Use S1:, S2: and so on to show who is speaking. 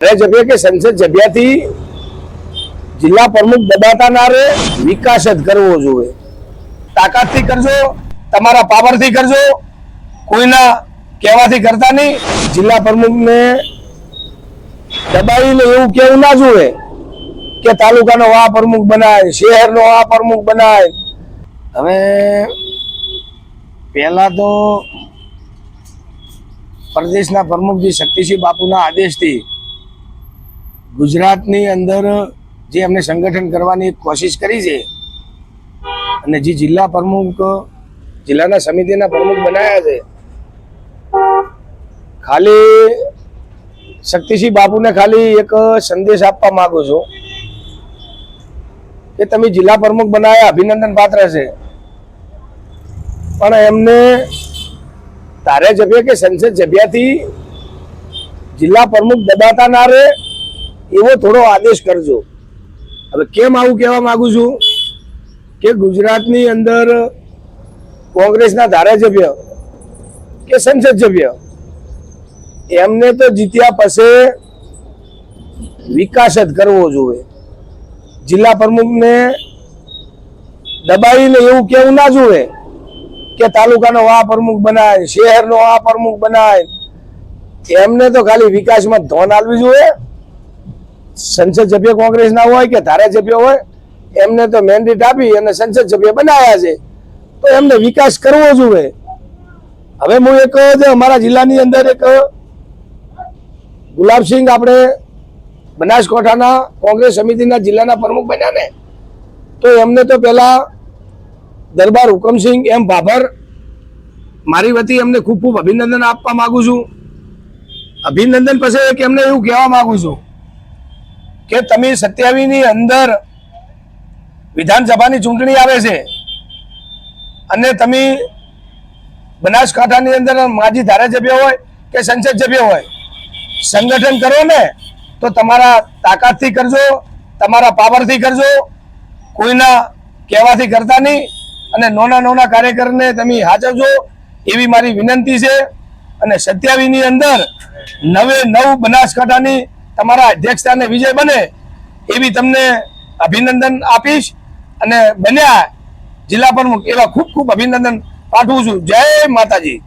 S1: ત્યારે જગ્યા કે સંસદ સભ્યથી જિલ્લા પ્રમુખ દબાતા ના રે વિકાસ જ કરવો જોઈએ. તાકાતથી કરજો, તમારા પાવરથી કરજો, કોઈના કહેવાથી કરતા નહીં. જિલ્લા પ્રમુખને દબાવીને એવું કેવું ના જોવે કે તાલુકાનો આ પ્રમુખ બનાય, શહેરનો આ પ્રમુખ બનાય. હવે પહેલા તો પ્રદેશના પ્રમુખજી શક્તિસિંહ બાપુના આદેશથી ગુજરાતની અંદર જે એમને સંગઠન કરવાની કોશિશ કરી છે અને જે જિલ્લા પ્રમુખ, જિલ્લાના સમિતિના પ્રમુખ બનાવ્યા છે, ખાલી શક્તિસિંહ બાપુને ખાલી એક સંદેશ આપવા માંગુ છું કે તમે જિલ્લા પ્રમુખ બનાવ્યા અભિનંદન પાત્ર છે. પણ એમને ધારાસભ્ય કે સંસદ સભ્યથી જિલ્લા પ્રમુખ દબાતા ના રહે? એવો થોડો આદેશ કરજો. હવે કેમ આવું કહેવા માંગુ છું? કે ગુજરાતની અંદર કોંગ્રેસના ધારાસભ્ય કે સંસદ સભ્ય એમને તો જીત્યા પછી વિકાસ જ કરવો જોઈએ. જિલ્લા પ્રમુખને દબાવીને એવું કેવું ના જોવે કે તાલુકાનો આ પ્રમુખ બનાય, શહેરનો આ પ્રમુખ બનાય. એમને તો ખાલી વિકાસમાં ધોન આલવી જોઈએ. સંસદ સભ્ય કોંગ્રેસના હોય કે ધારાસભ્ય હોય, એમને તો મેન્ડેટ આપી અને સંસદ સભ્ય બનાવ્યા છે. તો એમને વિકાસ કરવો જોઈએ. હવે હું એક અમારા જિલ્લાની અંદર એક ગુલાબસિંહ આપણે બનાસકાંઠાના કોંગ્રેસ સમિતિના જિલ્લાના પ્રમુખ બન્યા ને, તો એમને તો પેલા દરબાર હુકમસિંહ એમ ભાભર મારી વતી એમને ખૂબ ખૂબ અભિનંદન આપવા માગું છું. અભિનંદન પછી એક એમને એવું કહેવા માગું છું કે તમે સત્યાવીસની અંદર વિધાનસભાની ચૂંટણી આવે છે અને તમે બનાસકાંઠાની અંદર માજી ધારાસભ્ય હોય કે સંસદ સભ્ય હોય, સંગઠન કરો ને તો તમારા તાકાતથી કરજો, તમારા પાવરથી કરજો, કોઈના કહેવાથી કરતા નહીં અને નોના નોના કાર્યકરને તમે હાજરજો એવી મારી વિનંતી છે. અને સત્યાવીસની અંદર નવે નવ બનાસકાંઠાની તમારા અધ્યક્ષતાને વિજય બને એવી તમને અભિનંદન આપીશ. અને બન્યા જિલ્લા પ્રમુખ એવા ખૂબ ખૂબ અભિનંદન પાઠવું છું. જય માતાજી.